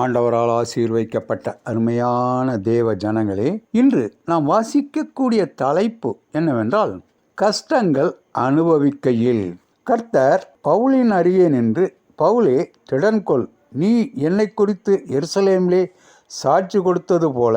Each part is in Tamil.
ஆண்டவரால் ஆசீர்வைக்கப்பட்ட அருமையான தேவ ஜனங்களே இன்று நாம் வாசிக்கக்கூடிய தலைப்பு என்னவென்றால் கஷ்டங்கள் அனுபவிக்கையில். கர்த்தர் பவுலின் அருகே நின்று பவுலே திடன்கொள் நீ என்னை குறித்து எருசலேமிலே சாட்சி கொடுத்தது போல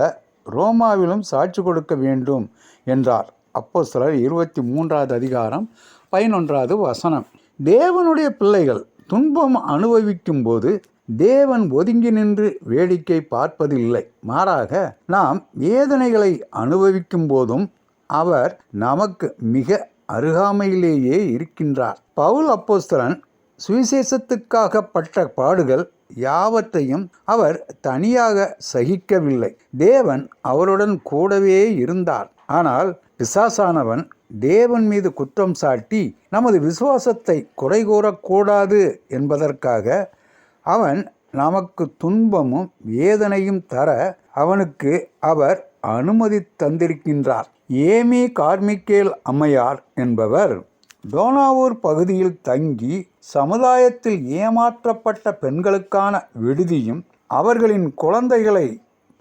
ரோமாவிலும் சாட்சி கொடுக்க வேண்டும் என்றார். அப்போ சிலர் இருபத்தி மூன்றாவது அதிகாரம் பதினொன்றாவது வசனம். தேவனுடைய பிள்ளைகள் துன்பம் அனுபவிக்கும் போது தேவன் ஒதுங்கி நின்று வேடிக்கை பார்ப்பதில்லை. மாறாக நாம் வேதனைகளை அனுபவிக்கும் போதும் அவர் நமக்கு மிக அருகாமையிலேயே இருக்கின்றார். பவுல் அப்போஸ்தலன் சுவிசேஷத்துக்காக பட்ட பாடுகள் யாவற்றையும் அவர் தனியாக சகிக்கவில்லை. தேவன் அவருடன் கூடவே இருந்தார். ஆனால் பிசாசானவன் தேவன் மீது குற்றம் சாட்டி நமது விசுவாசத்தை குறை கூறக்கூடாது என்பதற்காக அவன் நமக்கு துன்பமும் வேதனையும் தர அவனுக்கு அவர் அனுமதி தந்திருக்கின்றார். ஏமி கார்மிக்கேல் அம்மையார் என்பவர் டோனாவூர் பகுதியில் தங்கி சமுதாயத்தில் ஏமாற்றப்பட்ட பெண்களுக்கான விடுதியும் அவர்களின் குழந்தைகளை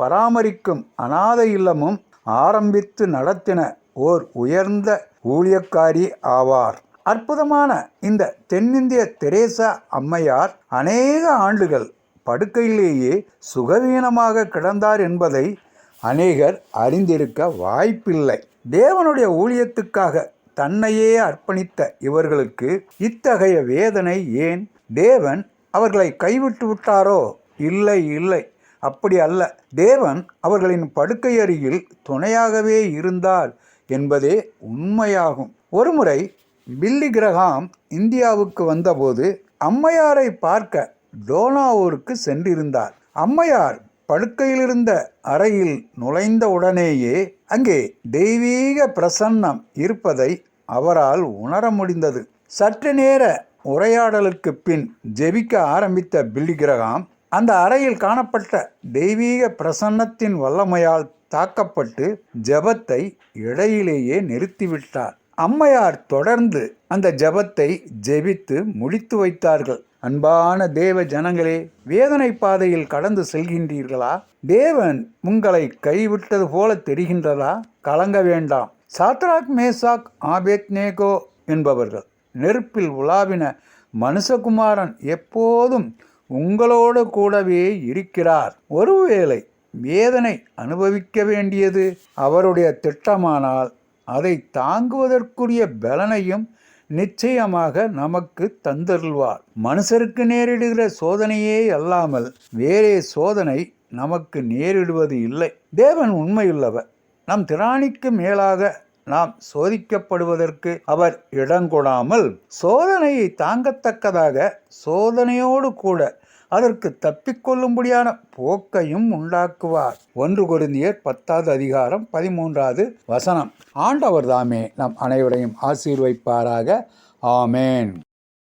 பராமரிக்கும் அனாதை இல்லமும் ஆரம்பித்து நடத்தின ஓர் உயர்ந்த ஊழியக்காரி ஆவார். அற்புதமான இந்த தென்னிந்திய தெரேசா அம்மையார் அநேக ஆண்டுகள் படுக்கையிலேயே சுகவீனமாக கிடந்தார் என்பதை அநேகர் அறிந்திருக்க வாய்ப்பில்லை. தேவனுடைய ஊழியத்துக்காக தன்னையே அர்ப்பணித்த இவர்களுக்கு இத்தகைய வேதனை ஏன்? தேவன் அவர்களை கைவிட்டு விட்டாரோ? இல்லை இல்லை. அப்படி அல்ல. தேவன் அவர்களின் படுக்கை அருகில் துணையாகவே இருந்தார் என்பதே உண்மையாகும். ஒருமுறை பில்லி கிரகாம் இந்தியாவுக்கு வந்தபோது அம்மையாரை பார்க்க டோனாவூருக்கு சென்றிருந்தார். அம்மையார் படுக்கையிலிருந்த அறையில் நுழைந்த உடனேயே அங்கே தெய்வீக பிரசன்னம் இருப்பதை அவரால் உணர முடிந்தது. சற்று நேர உரையாடலுக்கு பின் ஜெபிக்க ஆரம்பித்த பில்லி கிரகாம் அந்த அறையில் காணப்பட்ட தெய்வீக பிரசன்னத்தின் வல்லமையால் தாக்கப்பட்டு ஜெபத்தை இடையிலேயே நிறுத்திவிட்டார். அம்மையார் தொடர்ந்து அந்த ஜெபத்தை ஜெபித்து முடித்து வைத்தார்கள். அன்பான தேவ ஜனங்களே வேதனை பாதையில் கடந்து செல்கின்றீர்களா? தேவன் உங்களை கைவிட்டது போல தெரிகின்றதா? கலங்க வேண்டாம். சாத்ராக் மேசாக் ஆபேத்னேகோ என்பவர்கள் நெருப்பில் உலாவின மனுஷகுமாரன் எப்போதும் உங்களோடு கூடவே இருக்கிறார். ஒருவேளை வேதனை அனுபவிக்க வேண்டியது அவருடைய திட்டமானால் அதை தாங்குவதற்குரிய பலனையும் நிச்சயமாக நமக்கு தந்தருள்வார். மனுஷருக்கு நேரிடுகிற சோதனையே அல்லாமல் வேறே சோதனை நமக்கு நேரிடுவது இல்லை. தேவன் உண்மையுள்ளவர். நம் திராணிக்கு மேலாக நாம் சோதிக்கப்படுவதற்கு அவர் இடங்கொடாமல் சோதனையை தாங்கத்தக்கதாக சோதனையோடு கூட அதற்கு தப்பிக்கொள்ளும்படியான போக்கையும் உண்டாக்குவார். ஒன்று குருந்தியர் பத்தாவது அதிகாரம் பதிமூன்றாவது வசனம். ஆண்டவர் தாமே நம் அனைவரையும் ஆசீர்வைப்பாராக ஆமேன்.